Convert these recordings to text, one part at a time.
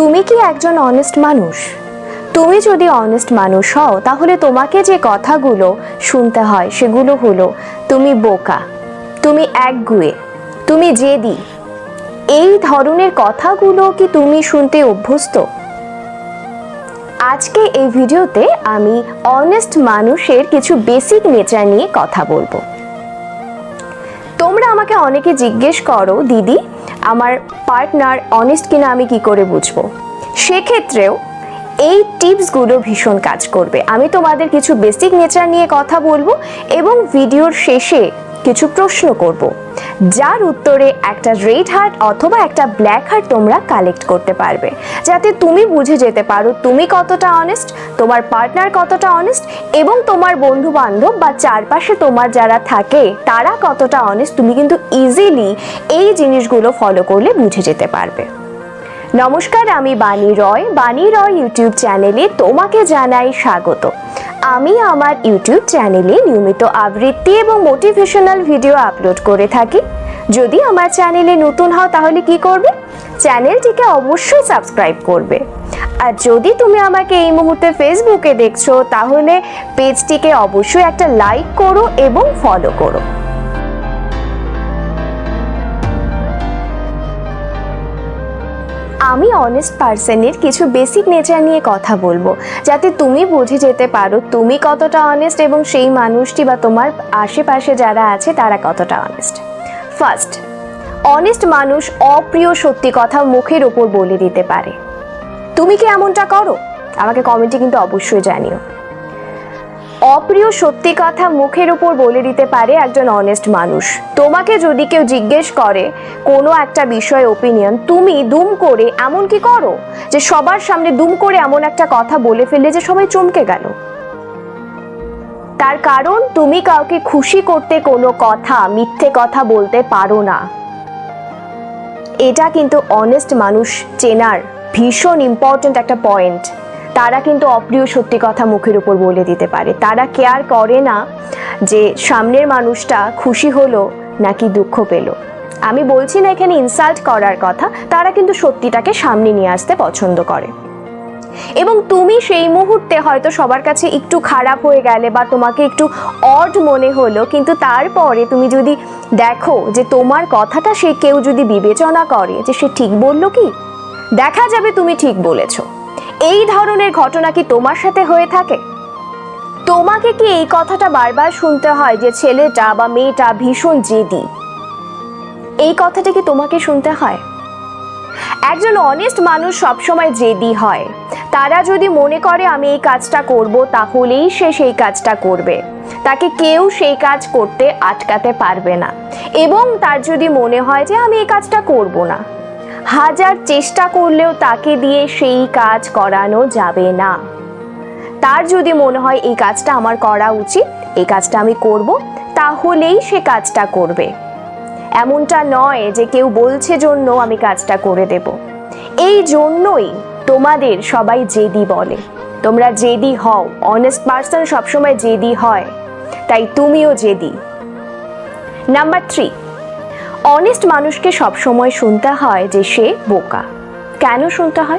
তুমি কি একজন অনেস্ট মানুষ? তুমি যদি অনেস্ট মানুষ হও, তাহলে তোমাকে যে কথাগুলো শুনতে হয়, সেগুলো হলো, তুমি বোকা, তুমি একগুয়ে, তুমি জেদি। এই ধরনের কথাগুলো কি তুমি শুনতে অভ্যস্ত? আজকে এই ভিডিওতে আমি অনেস্ট মানুষের কিছু বেসিক নেচার নিয়ে কথা বলব। তোমরা আমাকে অনেকে জিজ্ঞেস করো, দিদি আমার পার্টনার অনেস্ট কিনা আমি কি করে বুঝব? সেক্ষেত্রেও এই টিপসগুলো ভীষণ কাজ করবে। আমি তোমাদের কিছু বেসিক নেচার নিয়ে কথা বলব এবং ভিডিওর শেষে কিছু প্রশ্ন করব। যার উত্তরে একটা রেড হার্ট অথবা একটা ব্ল্যাক হার্ট তোমরা কালেক্ট করতে পারবে। যাতে তুমি বুঝে যেতে পারো তুমি কতটা অনেস্ট তোমার পার্টনার কতটা অনেস্ট এবং তোমার বন্ধু বান্ধব বা চারপাশে তোমার যারা থাকে, তারা কতটা অনেস্ট তুমি কিন্তু ইজিলি এই জিনিসগুলো ফলো করলে বুঝে যেতে পারবে। নমস্কার, আমি বাণী রয়। বাণী রয় ইউটিউব চ্যানেলে তোমাকে জানাই স্বাগত। আমি আমার ইউটিউব চ্যানেলে নিয়মিত আবৃত্তি এবং মোটিভেশনাল ভিডিও আপলোড করে থাকি। যদি আমার চ্যানেলে নতুন হও তাহলে কি করবে? চ্যানেলটিকে অবশ্যই সাবস্ক্রাইব করবে। আর যদি তুমি আমাকে এই মুহূর্তে ফেসবুকে দেখছ, তাহলে পেজটিকে অবশ্যই একটা লাইক করো এবং ফলো করো। আমি অনেস্ট পার্সনের কিছু বেসিক নেচার নিয়ে কথা বলব। যাতে তুমি বুঝে যেতে পারো তুমি কতটা অনেস্ট এবং সেই মানুষটি বা তোমার আশেপাশে যারা আছে তারা কতটা অনেস্ট ফার্স্ট অনেস্ট মানুষ অপ্রিয় সত্যি কথা মুখের ওপর বলে দিতে পারে। তুমি কি এমনটা করো? আমাকে কমেন্টে কিন্তু অবশ্যই জানিও। অপ্রিয় সত্যি কথা মুখের উপর বলে দিতে পারে একজন অনেস্ট মানুষ। তোমাকে যদি কেউ জিজ্ঞেস করে কোনো একটা বিষয়ে ওপিনিয়ন তুমি দুম করে এমন কি করো? যে সবার সামনে দুম করে এমন একটা কথা বলে ফেললে যে সবাই চমকে গেল। তার কারণ, তুমি কাউকে খুশি করতে কোনো কথা, মিথ্যে কথা বলতে পারো না। এটা কিন্তু অনেস্ট মানুষ চেনার ভীষণ ইম্পর্ট্যান্ট একটা পয়েন্ট তারা কিন্তু অপ্রিয় সত্যি কথা মুখের উপর বলে দিতে পারে। তারা কেয়ার করে না যে সামনের মানুষটা খুশি হলো নাকি দুঃখ পেল। আমি বলছি না এখানে ইনসাল্ট করার কথা, তারা কিন্তু সত্যিটাকে সামনে নিয়ে আসতে পছন্দ করে। এবং তুমি সেই মুহূর্তে হয়তো সবার কাছে একটু খারাপ হয়ে গেলে বা তোমাকে একটু অড মনে হলো, কিন্তু তারপরে তুমি যদি দেখো যে তোমার কথাটা সে কেউ যদি বিবেচনা করে যে সে ঠিক বলল কি, দেখা যাবে তুমি ঠিক বলেছ। এই ধরনের ঘটনা কি তোমার সাথে হয়ে থাকে? তোমাকে কি এই কথাটা বারবার শুনতে হয় যে ছেলেটা বা মেয়েটা ভীষণ জেদি? এই কথাটা কি তোমাকে শুনতে হয়? একজন অনেস্ট মানুষ সবসময় জেদি হয়। তারা যদি মনে করে, আমি এই কাজটা করব, তাহলেই সে সেই কাজটা করবে। তাকে কেউ সেই কাজ করতে আটকাতে পারবে না। এবং তার যদি মনে হয় যে, আমি এই কাজটা করব না হাজার চেষ্টা করলেও তাকে দিয়ে সেই কাজ করানো যাবে না। তার যদি মনে হয়, এই কাজটা আমার করা উচিত, এই কাজটা আমি করব, তাহলেই সে কাজটা করবে। এমনটা নয় যে কেউ বলছে জন্য, আমি কাজটা করে দেব। এই জন্যই তোমাদের সবাই জেদি বলে। তোমরা জেদি হও। অনেস্ট পার্সন সবসময় জেদি হয়, তাই তুমিও জেদি। নাম্বার থ্রি অনেস্ট মানুষকে সবসময় শুনতে হয় যে সে বোকা। কেন শুনতে হয়?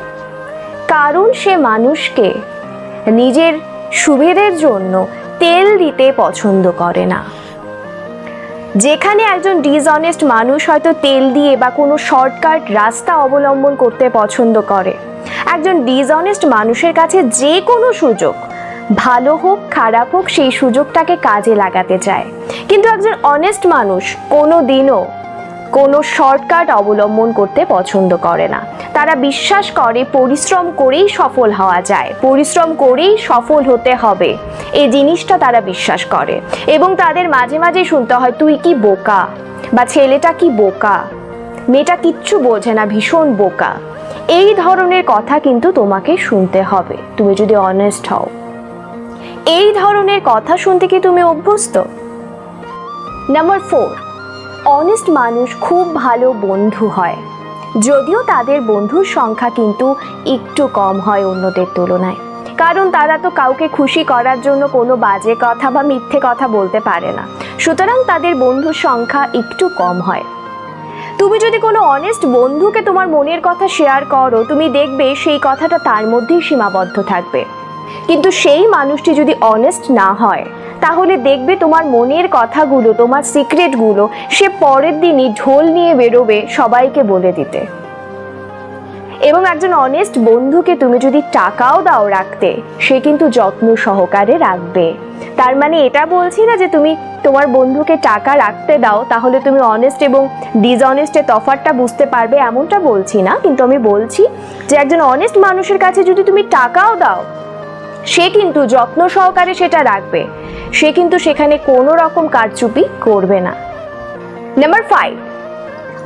কারণ সে মানুষকে নিজের সুবিধের জন্য তেল দিতে পছন্দ করে না। যেখানে একজন ডিসঅনেস্ট মানুষ হয়তো তেল দিয়ে বা কোনো শর্টকাট রাস্তা অবলম্বন করতে পছন্দ করে। একজন ডিসঅনেস্ট মানুষের কাছে যে কোনো সুযোগ, ভালো হোক, খারাপ হোক, সেই সুযোগটাকে কাজে লাগাতে চায়। কিন্তু একজন অনেস্ট মানুষ কোনো দিনও কোনো শর্টকাট অবলম্বন করতে পছন্দ করে না। তারা বিশ্বাস করে পরিশ্রম করেই সফল হওয়া যায়। পরিশ্রম করেই সফল হতে হবে। এই জিনিসটা তারা বিশ্বাস করে। এবং তাদের মাঝে মাঝে শুনতে হয়, তুই কি বোকা? বা, ছেলেটা কি বোকা? মেয়েটা কিচ্ছু বোঝে না, ভীষণ বোকা। এই ধরনের কথা কিন্তু তোমাকে শুনতে হবে। তুমি যদি অনেস্ট হও। এই ধরনের কথা শুনতে কি তুমি অভ্যস্ত? নাম্বার ফোর অনেস্ট মানুষ খুব ভালো বন্ধু হয়। যদিও তাদের বন্ধুর সংখ্যা কিন্তু একটু কম হয় অন্যদের তুলনায়। কারণ তারা তো কাউকে খুশি করার জন্য কোনো বাজে কথা বা মিথ্যে কথা বলতে পারে না। সুতরাং তাদের বন্ধুর সংখ্যা একটু কম হয়। তুমি যদি কোনো অনেস্ট বন্ধুকে তোমার মনের কথা শেয়ার করো, তুমি দেখবে সেই কথাটা তার মধ্যেই সীমাবদ্ধ থাকবে। কিন্তু সেই মানুষটি যদি অনেস্ট না হয় তাহলে দেখবে তোমার মনের কথাগুলো, তোমার সিক্রেটগুলো সে পরের দিনই ঢোল নিয়ে বেরোবে সবাইকে বলে দিতে। এবং একজন অনেস্ট বন্ধুকে তুমি যদি টাকাও দাও রাখতে, সে কিন্তু যত্ন সহকারে রাখবে। তার মানে এটা বলছি না যে তুমি তোমার বন্ধুকে টাকা রাখতে দাও, তাহলে তুমি অনেস্ট এবং ডিসঅনেস্টের তফাৎটা বুঝতে পারবে, এমনটা বলছি না। কিন্তু আমি বলছি যে একজন অনেস্ট মানুষের কাছে যদি তুমি টাকাও দাও, সে কিন্তু যত্ন সহকারে সেটা রাখবে। সে কিন্তু সেখানে কোনো রকম কারচুপি করবে না। নাম্বার ফাইভ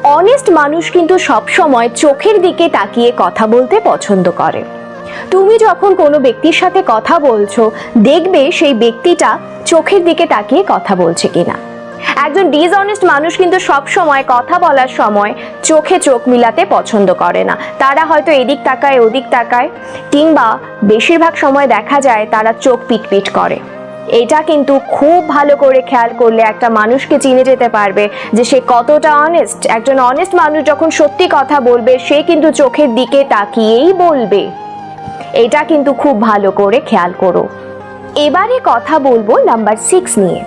অনেস্ট মানুষ কিন্তু সবসময় চোখের দিকে তাকিয়ে কথা বলতে পছন্দ করে। তুমি যখন কোনো ব্যক্তির সাথে কথা বলছো, দেখবে সেই ব্যক্তিটা চোখের দিকে তাকিয়ে কথা বলছে কিনা। একজন ডিসঅনেস্ট মানুষ কিন্তু সব সময় কথা বলার সময় চোখে চোখ মিলাতে পছন্দ করে না। তারা হয়তো এদিক তাকায়, ওদিক তাকায়, কিংবা বেশিরভাগ সময় দেখা যায় তারা চোখ পিটপিট করে। এটা কিন্তু খুব ভালো করে খেয়াল করলে একটা মানুষকে চিনে যেতে পারবে যে সে কতটা অনেস্ট একজন অনেস্ট মানুষ যখন সত্যি কথা বলবে, সে কিন্তু চোখের দিকে তাকিয়েই বলবে। এটা কিন্তু খুব ভালো করে খেয়াল করো। এবারে কথা বলব নাম্বার সিক্স নিয়ে।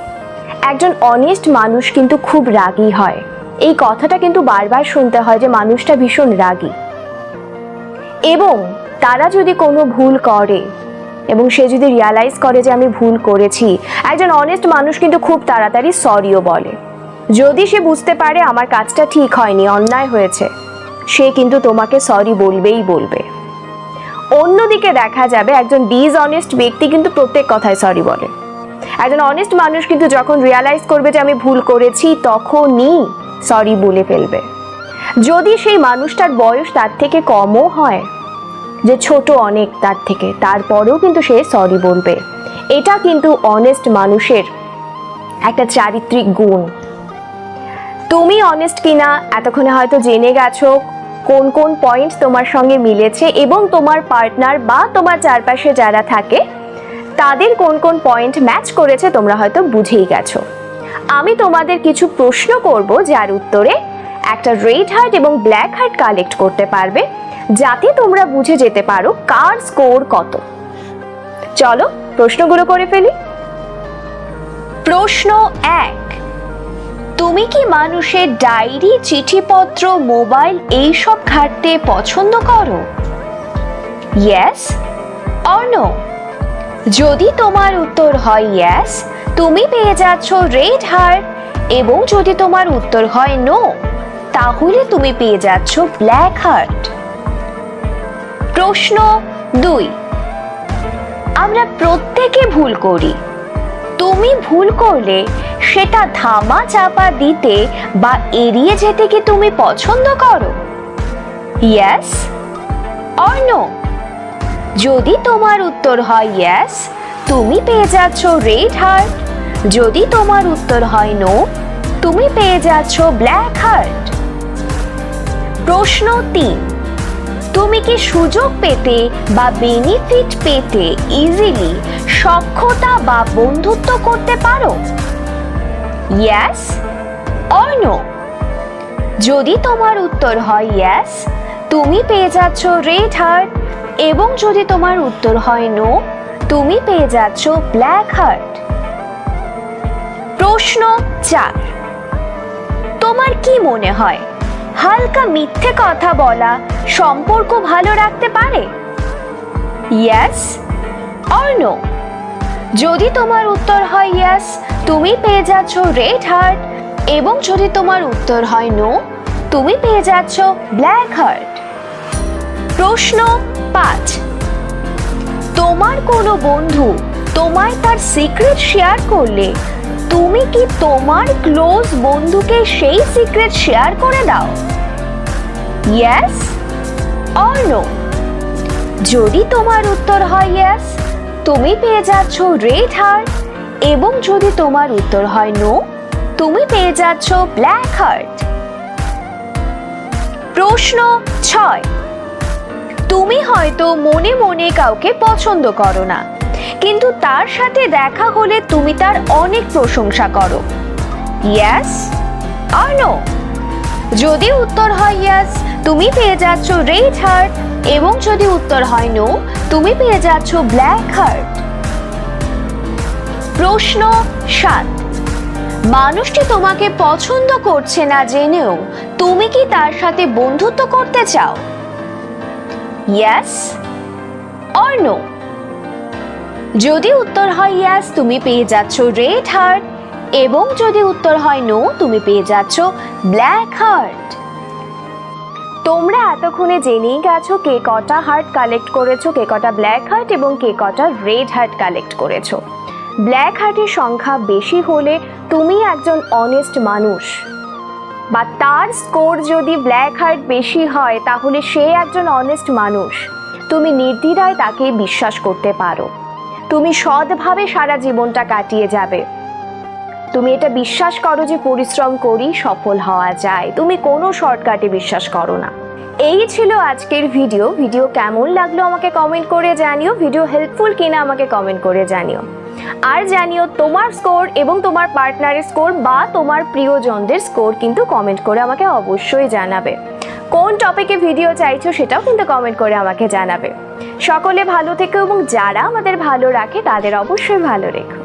একজন অনেস্ট মানুষ কিন্তু খুব রাগী হয়। এই কথাটা কিন্তু বারবার শুনতে হয় যে মানুষটা ভীষণ রাগী। এবং তারা যদি কোনো ভুল করে এবং সে যদি রিয়ালাইজ করে যে আমি ভুল করেছি, একজন অনেস্ট মানুষ কিন্তু খুব তাড়াতাড়ি সরিও বলে। যদি সে বুঝতে পারে আমার কাজটা ঠিক হয়নি, অন্যায় হয়েছে, সে কিন্তু তোমাকে সরি বলবেই বলবে। অন্যদিকে দেখা যাবে একজন ডিসঅনেস্ট ব্যক্তি কিন্তু প্রত্যেক কথায় সরি বলে। একজন অনেস্ট মানুষ কিন্তু যখন রিয়ালাইজ করবে যে আমি ভুল করেছি, তখনই সরি বলে ফেলবে। যদি সেই মানুষটার বয়স তার থেকে কমও হয় যে ছোট অনেক তার থেকে, তারপরেও কিন্তু সে সরি বলবে। এটা কিন্তু অনেস্ট মানুষের একটা চারিত্রিক গুণ। তুমি অনেস্ট কিনা, এতক্ষণে হয়তো জেনে গেছো কোন কোন পয়েন্ট তোমার সঙ্গে মিলেছে এবং তোমার পার্টনার বা তোমার চারপাশে যারা থাকে, তাদের কোন কোন পয়েন্ট ম্যাচ করেছে তোমরা হয়তো বুঝেই গেছো। আমি তোমাদের কিছু প্রশ্ন করব যার উত্তরে একটা রেড হার্ট এবং ব্ল্যাক হার্ট কালেক্ট করতে পারবে, যাতে তোমরা বুঝে যেতে পারো কার স্কোর কত। চলো প্রশ্নগুলো করে ফেলি। প্রশ্ন এক, তুমি কি মানুষের ডায়েরি চিঠিপত্র মোবাইল এইসব ঘাটতে পছন্দ করো? ইয়েস অর নো যদি তোমার উত্তর হয় ইয়েস তুমি পেয়ে যাচ্ছ রেড হার্ট এবং যদি তোমার উত্তর হয় নো তাহলে তুমি পেয়ে যাচ্ছ ব্ল্যাক হার্ট। প্রশ্ন দুই। আমরা প্রত্যেকে ভুল করি। তুমি ভুল করলে সেটা ধামা চাপা দিতে বা এড়িয়ে যেতে কি তুমি পছন্দ করো? ইয়েস অর নো যদি তোমার উত্তর হয় ইয়েস তুমি পেয়ে যাচ্ছ রেড হার্ট যদি তোমার উত্তর হয় নো তুমি পেয়ে যাচ্ছ ব্ল্যাক হার্ট প্রশ্ন তিন, তুমি কি সুযোগ পেতে বা বেনিফিট পেতে ইজিলি সক্ষতা বা বন্ধুত্ব করতে পারো? ইয়েস অর নো যদি তোমার উত্তর হয় ইয়াস তুমি পেয়ে যাচ্ছ রেড হার্ট এবং যদি তোমার উত্তর হয় নো তুমি পেয়ে যাচ্ছ ব্ল্যাক হার্ট প্রশ্ন চার, তোমার কি মনে হয়? হালকা মিথ্যে কথা বলা সম্পর্ক ভালো রাখতে পারে? ইয়েস অর নো যদি তোমার উত্তর হয় ইয়াস তুমি পেয়ে যাচ্ছ রেড হার্ট এবং যদি তোমার উত্তর হয় নো তুমি পেয়ে যাচ্ছ ব্ল্যাক হার্ট প্রশ্ন পাঁচ। তোমার কোনো বন্ধু তোমায় তার সিক্রেট শেয়ার করলে তুমি কি তোমার ক্লোজ বন্ধুকে সেই সিক্রেট শেয়ার করে দাও? ইয়েস অর নো যদি তোমার উত্তর হয় ইয়েস তুমি পেয়ে যাচ্ছ রেড হার্ট এবং যদি তোমার উত্তর হয় নো তুমি পেয়ে যাচ্ছ ব্ল্যাক হার্ট প্রশ্ন ছয়। তুমি হয়তো মনে মনে কাউকে পছন্দ করো না। কিন্তু তার সাথে দেখা হলে তুমি তার অনেক প্রশংসা করো। ইয়াস আর নো যদি উত্তর হয় ইয়াস তুমি পেয়ে যাচ্ছ রেড হার্ট এবং যদি উত্তর হয় নো তুমি পেয়ে যাচ্ছ ব্ল্যাক হার্ট প্রশ্ন সাত। মানুষটি তোমাকে পছন্দ করছে না জেনেও তুমি কি তার সাথে বন্ধুত্ব করতে চাও? ইয়াস অর নো যদি উত্তর হয় ইয়াস তুমি পেয়ে যাচ্ছ রেড হার্ট এবং যদি উত্তর হয় নো তুমি পেয়ে যাচ্ছ ব্ল্যাক হার্ট তোমরা এতক্ষণে জেনেই গেছো কে কটা হার্ট কালেক্ট করেছ, কে কটা ব্ল্যাক হার্ট এবং কে কটা রেড হার্ট কালেক্ট করেছ। ব্ল্যাক হার্টের সংখ্যা বেশি হলে তুমি একজন অনেস্ট মানুষ। বা তার স্কোর যদি ব্ল্যাক হার্ট বেশি হয়, তাহলে সে একজন অনেস্ট মানুষ। তুমি নির্দ্বিধায় তাকে বিশ্বাস করতে পারো। তুমি সৎভাবে সারা জীবনটা কাটিয়ে যাবে। তুমি এটা বিশ্বাস করো যে পরিশ্রম করি সফল হওয়া যায়। তুমি কোনো শর্টকাটে বিশ্বাস করো না। এই ছিল আজকের ভিডিও। ভিডিও কেমন লাগল আমাকে কমেন্ট করে জানিও। ভিডিও হেল্পফুল কিনা আমাকে কমেন্ট করে জানিও। আর জানিও তোমার স্কোর এবং তোমার পার্টনারের স্কোর বা তোমার প্রিয়জনদের স্কোর কিন্তু কমেন্ট করে আমাকে অবশ্যই জানাবে। কোন টপিকে ভিডিও চাইছো সেটাও কিন্তু কমেন্ট করে আমাকে জানাবে। সকলে ভালো থেকো এবং যারা আমাদের ভালো রাখে তাদের অবশ্যই ভালো রেখো।